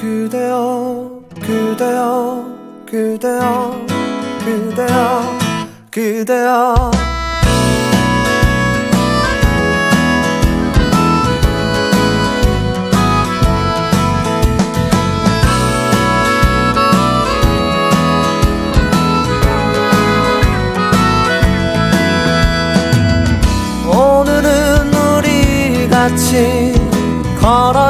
그대여 그대여 그대여 그대여 그대여. 오늘은 우리 같이 걸어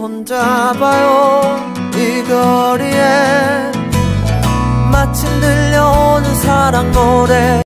손잡아요. 이 거리에 마침 들려오는 사랑 노래